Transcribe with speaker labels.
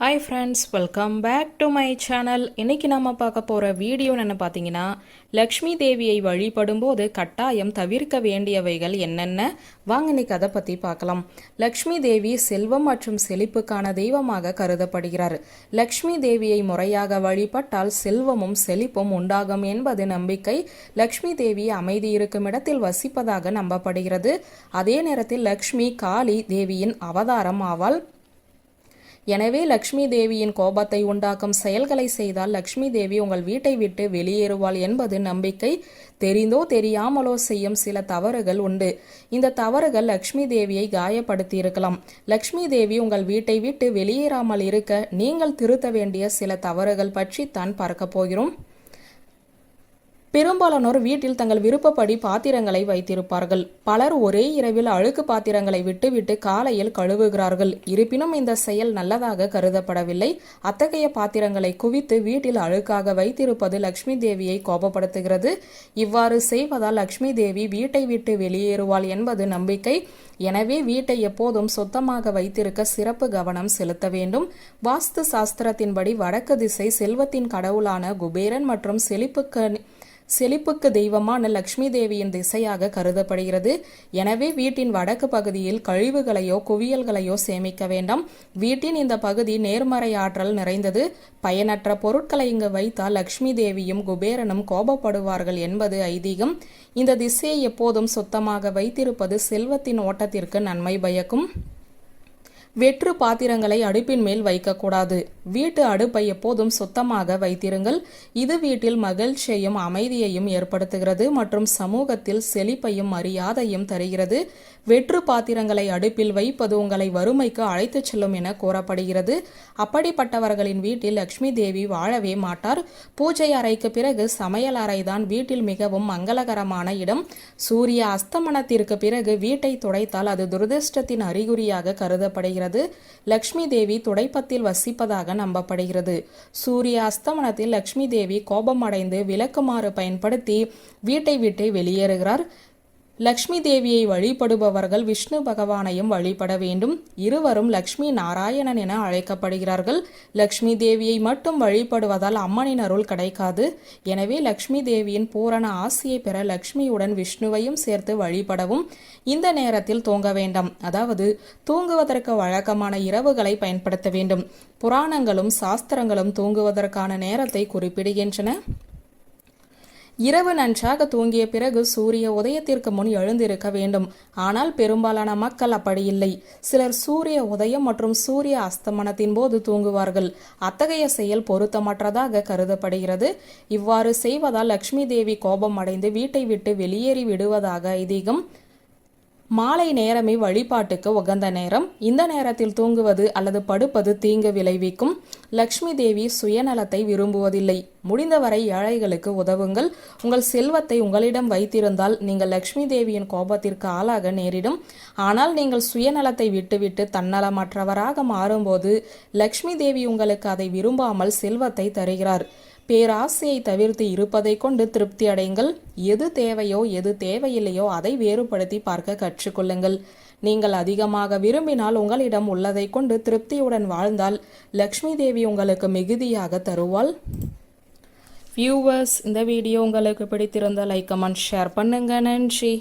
Speaker 1: Hi friends welcome back to my channel இன்னைக்கு நம்ம பார்க்க போகிற வீடியோ என்ன பார்த்தீங்கன்னா லக்ஷ்மி தேவியை வழிபடும்போது கட்டாயம் தவிர்க்க வேண்டியவைகள் என்னென்ன? வாங்க இன்னைக்கு அதை பற்றி பார்க்கலாம். லக்ஷ்மி தேவி செல்வம் மற்றும் செழிப்புக்கான தெய்வமாக கருதப்படுகிறார். லக்ஷ்மி தேவியை முறையாக வழிபட்டால் செல்வமும் செழிப்பும் உண்டாகும் என்பது நம்பிக்கை லக்ஷ்மி தேவி அமைதி இருக்கும் இடத்தில் வசிப்பதாக நம்பப்படுகிறது. அதே நேரத்தில் லக்ஷ்மி காளி தேவியின் அவதாரம் ஆவாள் எனவே லக்ஷ்மி தேவியின் கோபத்தை உண்டாக்கும் செயல்களை செய்தால் லக்ஷ்மி தேவி உங்கள் வீட்டை விட்டு வெளியேறுவாள் என்பது நம்பிக்கை. தெரிந்தோ தெரியாமலோ செய்யும் சில தவறுகள் உண்டு. இந்த தவறுகள் லக்ஷ்மி தேவியை காயப்படுத்தி இருக்கலாம் லக்ஷ்மி தேவி உங்கள் வீட்டை விட்டு வெளியேறாமல் இருக்க நீங்கள் திருத்த வேண்டிய சில தவறுகள் பற்றி தான் பார்க்க போகிறோம். பெரும்பாலானோர் வீட்டில் தங்கள் விருப்பப்படி பாத்திரங்களை வைத்திருப்பார்கள். பலர் ஒரே இரவில் அழுக்கு பாத்திரங்களை விட்டுவிட்டு காலையில் கழுவுகிறார்கள். இருப்பினும் இந்த செயல் நல்லதாக கருதப்படவில்லை. அத்தகைய பாத்திரங்களை குவித்து வீட்டில் அழுக்காக வைத்திருப்பது லக்ஷ்மி தேவியை கோபப்படுத்துகிறது. இவ்வாறு செய்வதால் லக்ஷ்மி தேவி வீட்டை விட்டு வெளியேறுவாள் என்பது நம்பிக்கை. எனவே வீட்டை எப்போதும் சுத்தமாக வைத்திருக்க சிறப்பு கவனம் செலுத்த வேண்டும். வாஸ்து சாஸ்திரத்தின்படி வடக்கு திசை செல்வத்தின் கடவுளான குபேரன் மற்றும் செழிப்புக்கு செழிப்புக்கு தெய்வமான லக்ஷ்மி தேவியின் திசையாக கருதப்படுகிறது. எனவே வீட்டின் வடக்கு பகுதியில் கழிவுகளையோ குவியல்களையோ சேமிக்க வேண்டாம். வீட்டின் இந்த பகுதி நேர்மறை ஆற்றல் நிறைந்தது. பயனற்ற பொருட்களை இங்கு வைத்தால் லக்ஷ்மி தேவியும் குபேரனும் கோபப்படுவார்கள் என்பது ஐதீகம். இந்த திசையை எப்போதும் சுத்தமாக வைத்திருப்பது செல்வத்தின் ஓட்டத்திற்கு நன்மை பயக்கும். வெற்று பாத்திரங்களை அடுப்பின் மேல் வைக்கக்கூடாது. வீட்டு அடுப்பை எப்போதும் சுத்தமாக வைத்திருங்கள். இது வீட்டில் மகிழ்ச்சியையும் அமைதியையும் ஏற்படுத்துகிறது மற்றும் சமூகத்தில் செழிப்பையும் மரியாதையும் தருகிறது. வெற்று பாத்திரங்களை அடுப்பில் வைப்பது உங்களை வறுமைக்கு அழைத்துச் செல்லும் என கூறப்படுகிறது. அப்படிப்பட்டவர்களின் வீட்டில் லட்சுமி தேவி வாழவே மாட்டார். பூஜை அறைக்கு பிறகு சமையல் அறைதான் வீட்டில் மிகவும் மங்களகரமான இடம். சூரிய அஸ்தமனத்திற்கு பிறகு வீட்டை துடைத்தால் அது துரதிருஷ்டத்தின் அறிகுறியாக கருதப்படுகிறது. வருகிறது லக்ஷ்மி தேவி துடைப்பத்தில் வசிப்பதாக நம்பப்படுகிறது. சூரிய அஸ்தமனத்தில் லக்ஷ்மி தேவி கோபமடைந்து விளக்குமாறு பயன்படுத்தி வீட்டை விட்டு வெளியேறுகிறார். லக்ஷ்மி தேவியை வழிபடுபவர்கள் விஷ்ணு பகவானையும் வழிபட வேண்டும். இருவரும் லக்ஷ்மி நாராயணன் என அழைக்கப்படுகிறார்கள். லக்ஷ்மி தேவியை மட்டும் வழிபடுவதால் அம்மனின் அருள் கிடைக்காது. எனவே லக்ஷ்மி தேவியின் பூரண ஆசையை பெற லக்ஷ்மியுடன் விஷ்ணுவையும் சேர்த்து வழிபடவும் இந்த நேரத்தில் தூங்க வேண்டாம். அதாவது தூங்குவதற்கு வழக்கமான இரவுகளை பயன்படுத்த வேண்டும். புராணங்களும் சாஸ்திரங்களும் தூங்குவதற்கான நேரத்தை குறிப்பிடுகின்றன. இரவு நன்றாக தூங்கிய பிறகு சூரிய உதயத்திற்கு முன் எழுந்திருக்க வேண்டும். ஆனால் பெரும்பாலான மக்கள் அப்படி இல்லை சிலர் சூரிய உதயம் மற்றும் சூரிய அஸ்தமனத்தின் போது தூங்குவார்கள். அத்தகைய செயல் பொருத்தமற்றதாக கருதப்படுகிறது. இவ்வாறு செய்வதால் லட்சுமி தேவி கோபம் அடைந்து வீட்டை விட்டு வெளியேறி விடுவதாக ஐதீகம் மாலை நேரமே வழிபாட்டுக்கு உகந்த நேரம். இந்த நேரத்தில் தூங்குவது அல்லது படுப்பது தீங்கு விளைவிக்கும். லக்ஷ்மி தேவி சுயநலத்தை விரும்புவதில்லை. முடிந்தவரை ஏழைகளுக்கு உதவுங்கள். உங்கள் செல்வத்தை உங்களிடம் வைத்திருந்தால் நீங்கள் லக்ஷ்மி தேவியின் கோபத்திற்கு ஆளாக நேரிடும். ஆனால் நீங்கள் சுயநலத்தை விட்டுவிட்டு தன்னலமற்றவராக மாறும்போது லக்ஷ்மி தேவி உங்களுக்கு அதை விரும்பாமல் செல்வத்தை தருகிறார். பேராசையை தவிர்த்து இருப்பதை கொண்டு திருப்தி அடையுங்கள். எது தேவையோ எது தேவையில்லையோ அதை வேறுபடுத்தி பார்க்க கற்றுக்கொள்ளுங்கள். நீங்கள் அதிகமாக விரும்பினால் உங்களிடம் உள்ளதை கொண்டு திருப்தியுடன் வாழ்ந்தால் லக்ஷ்மி தேவி உங்களுக்கு மிகுதியாக தருவாள். வியூவர்ஸ் இந்த வீடியோ உங்களுக்கு பிடித்திருந்தால் லைக் கமெண்ட் ஷேர் பண்ணுங்க. நன்றி.